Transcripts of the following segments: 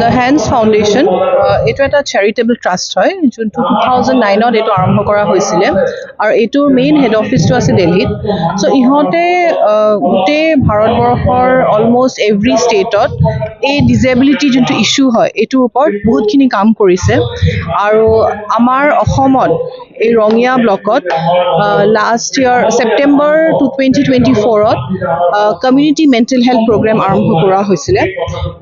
The hands foundation এইটো এটা charitable trust হয় যোনটো টু থাউজেণ্ড নাইনত এইটো আৰম্ভ কৰা হৈছিলে। আৰু এইটোৰ মেইন হেড অফিচটো আছে দিল্লীত। চ' ইহঁতে গোটেই ভাৰতবৰ্ষৰ অলমষ্ট এভৰি ষ্টেটত এই ডিজেবিলিটি যোনটো ইছ্যু হয় এইটোৰ ওপৰত বহুতখিনি কাম কৰিছে। আৰু আমাৰ অসমত এই ৰঙিয়া ব্লকত last year September two twenty twenty ফ'ৰত কমিউনিটি মেণ্টেল হেল্থ প্ৰগ্ৰেম আৰম্ভ কৰা হৈছিলে।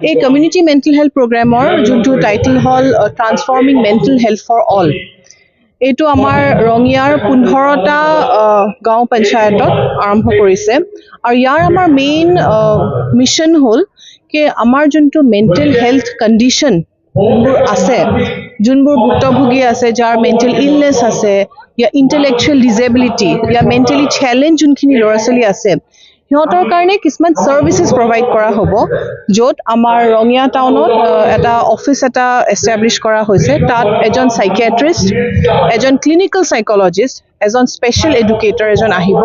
এই কমিউনিটি মেণ্টেল হেল্থ প্ৰগ্ৰেমৰ যোনটো টাইটেল হ'ল transforming mental health for all এইটো আমাৰ ৰঙিয়াৰ পোন্ধৰটা গাঁও পঞ্চায়তত আৰম্ভ কৰিছে। আৰু ইয়াৰ আমাৰ মেইন মিছন হ'ল কি আমাৰ যোনটো মেণ্টেল হেল্থ কণ্ডিশ্যন যোনবোৰ আছে যোনবোৰ ভুক্তভোগী আছে যাৰ মেণ্টেল ইলনেছ আছে ইয়া ইণ্টেলেকচুৱেল ডিজেবিলিটি ইয়া মেণ্টেলি চেলেঞ্জ যোনখিনি ল'ৰা ছোৱালী আছে সিহঁতৰ কাৰণে কিছুমান ছাৰ্ভিচেছ প্ৰভাইড কৰা হ'ব য'ত আমাৰ ৰঙিয়া টাউনত এটা অফিচ এটা এষ্টাব্লিছ কৰা হৈছে তাত এজন চাইকিয়াট্ৰিষ্ট এজন ক্লিনিকেল চাইকলজিষ্ট এজন স্পেচিয়েল এডুকেটৰ এজন আহিব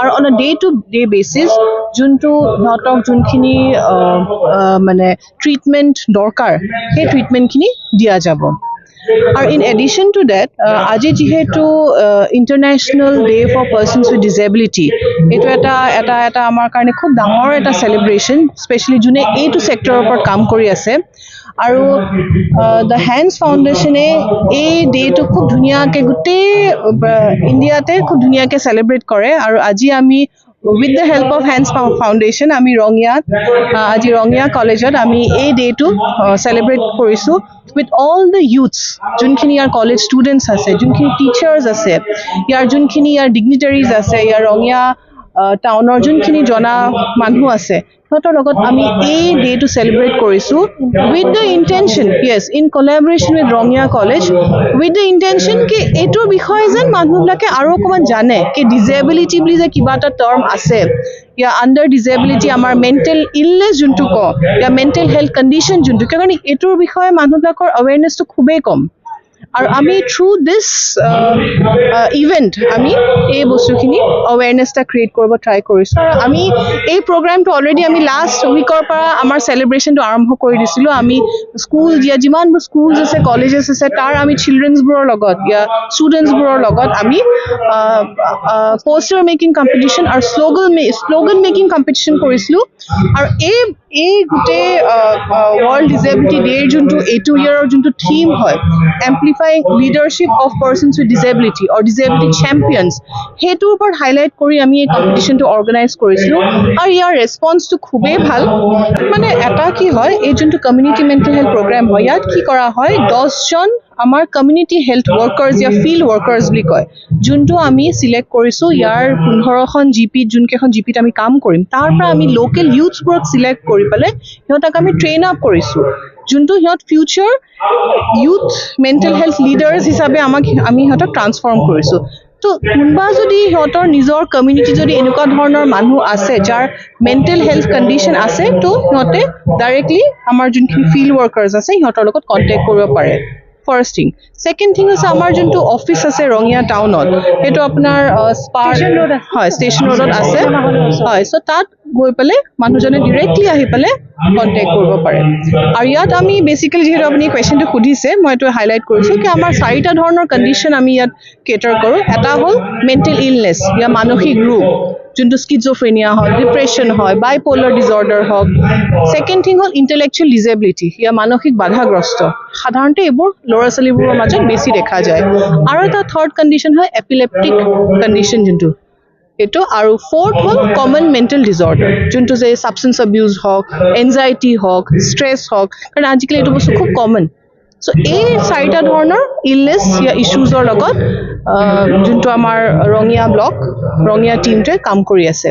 আৰু on day to day basis যোনটো সিহঁতক যোনখিনি মানে ট্ৰিটমেণ্ট দৰকাৰ সেই ট্ৰিটমেণ্টখিনি দিয়া যাব। আৰু ইন এডিশ্যন টু ডেট আজি যিহেতু international day for persons with disability এইটো এটা এটা এটা আমাৰ কাৰণে খুব ডাঙৰ এটা চেলিব্ৰেশ্যন স্পেচিয়েলি যোনে এইটো ছেক্টৰৰ ওপৰত কাম কৰি আছে আৰু দ্য হেণ্ডছ ফাউণ্ডেশ্যনে এই ডেটো খুব ধুনীয়াকৈ গোটেই ইণ্ডিয়াতে খুব ধুনীয়াকৈ চেলিব্ৰেট কৰে আৰু আজি আমি with the help of Hands Foundation আমি ৰঙিয়াত আজি ৰঙিয়া কলেজত আমি এই ডেটো চেলিব্ৰেট কৰিছোঁ উইথ অল দ্য ইউথছ যোনখিনি ইয়াৰ কলেজ ষ্টুডেণ্টছ আছে যোনখিনি টিচাৰ্ছ আছে ইয়াৰ যোনখিনি ইয়াৰ ডিগনিটাৰিজ আছে ইয়াৰ ৰঙিয়া টাউনৰ যোনখিনি জনা মানুহ আছে সিহঁতৰ লগত আমি এই ডেটো চেলিব্ৰেট কৰিছোঁ with the intention yes in collaboration with Rangia college with the intention কি এইটোৰ বিষয়ে যেন মানুহবিলাকে আৰু অকণমান জানে কি ডিজেবিলিটি বুলি যে কিবা এটা টাৰ্ম আছে ইয়া আণ্ডাৰ ডিজেবিলিটি আমাৰ মেণ্টেল ইলনেছ যোনটো কওঁ ইয়া মেণ্টেল হেল্থ কণ্ডিশ্যন যোনটো কাৰণে এইটোৰ বিষয়ে মানুহবিলাকৰ আৱেৰনেছটো খুবেই কম আৰু আমি থ্ৰু দিছ ইভেণ্ট আমি এই বস্তুখিনি এটা ক্ৰিয়েট কৰিব ট্ৰাই কৰিছোঁ। আৰু আমি এই প্ৰগ্ৰামটো অলৰেডি আমি লাষ্ট উইকৰ পৰা আমাৰ চেলিব্ৰেশ্যনটো আৰম্ভ কৰি দিছিলোঁ। আমি স্কুল দিয়া যিমানবোৰ স্কুলছ আছে কলেজেছ আছে তাৰ আমি চিলড্ৰেনছবোৰৰ লগত ইয়া ষ্টুডেণ্টছবোৰৰ লগত আমি পষ্টাৰ মেকিং কম্পিটিশ্যন আৰু শ্লোগান শ্লোগান মেকিং কম্পিটিশ্যন কৰিছিলোঁ। আৰু এই এই গোটেই ৱৰ্ল্ড ডিজেবিলিটি ডেৰ যোনটো এইটো ইয়াৰৰ যোনটো থিম হয় amplifying leadership of persons with disability or disability champions সেইটোৰ ওপৰত হাইলাইট কৰি আমি এই কম্পিটিশ্যনটো অৰ্গেনাইজ কৰিছিলোঁ। আৰু ইয়াৰ ৰেচপন্সটো খুবেই ভাল। মানে এটা কি হয় এই যোনটো কমিউনিটি মেণ্টেল হেল্থ প্ৰগ্ৰেম হয় ইয়াত কি কৰা হয় দহজন আমাৰ কমিউনিটি হেল্থ ৱৰ্কাৰ্ছ ইয়া ফিল্ড ৱৰ্কাৰ্ছ বুলি কয় যোনটো আমি চিলেক্ট কৰিছোঁ ইয়াৰ পোন্ধৰখন জি পিত যোনকেইখন জি পিত আমি কাম কৰিম তাৰ পৰা আমি লোকেল ইউথছবোৰক চিলেক্ট কৰি পেলাই সিহঁতক আমি ট্ৰেইন আপ কৰিছোঁ। যোনটো সিহঁত future youth mental health leaders হিচাপে আমাক আমি সিহঁতক ট্ৰান্সফৰ্ম কৰিছোঁ। তো কোনোবা যদি সিহঁতৰ নিজৰ কমিউনিটি যদি এনেকুৱা ধৰণৰ মানুহ আছে যাৰ মেণ্টেল হেল্থ কণ্ডিশ্যন আছে তো সিহঁতে ডাইৰেক্টলি আমাৰ যোনখিনি ফিল্ড ৱৰ্কাৰ্ছ আছে সিহঁতৰ লগত কণ্টেক্ট কৰিব পাৰে। ফাৰ্ষ্ট থিং ছেকেণ্ড থিং হৈছে আমাৰ যোনটো অফিচ আছে ৰঙিয়া টাউনত সেইটো আপোনাৰ স্পাৰ হয় ষ্টেচন ৰোডত আছে। হয় চ' তাত গৈ পেলাই মানুহজনে ডিৰেক্টলি আহি পেলাই কণ্টেক্ট কৰিব পাৰে। আৰু ইয়াত আমি বেচিকেলি যিহেতু আপুনি কুৱেশ্যনটো সুধিছে মই এইটো হাইলাইট কৰিছোঁ কি আমাৰ চাৰিটা ধৰণৰ কণ্ডিশ্যন আমি ইয়াত কেটাৰ কৰোঁ। এটা হ'ল মেণ্টেল ইলনেছ ইয়াৰ মানসিক ৰোগ। যোনটো স্কিজফ্ৰেনিয়া হওক ডিপ্ৰেশ্যন হয় বাইপ'লাৰ ডিজৰ্ডাৰ হওক। ছেকেণ্ড থিং হ'ল ইণ্টেলেকচুৱেল ডিজেবিলিটি ইয়াৰ মানসিক বাধাগ্ৰস্ত। সাধাৰণতে এইবোৰ ল'ৰা ছোৱালীবোৰৰ মাজত বেছি দেখা যায়। আৰু এটা থাৰ্ড কণ্ডিশ্যন হয় এপিলেপ্টিক কণ্ডিশ্যন যোনটো। এইটো আৰু ফ'ৰ্থ হ'ল কমন মেণ্টেল ডিজৰ্ডাৰ যোনটো যে ছাবষ্টেঞ্চ এবিউজ হওক এনজাইটি হওক ষ্ট্ৰেছ হওক কাৰণ আজিকালি এইটো বস্তু খুব কমন চ' এই চাৰিটা ধৰণৰ ইলনেছ ইছ্যুজৰ লগত যোনটো আমাৰ ৰঙিয়া ব্লক ৰঙিয়া টীমটোৱে কাম কৰি আছে।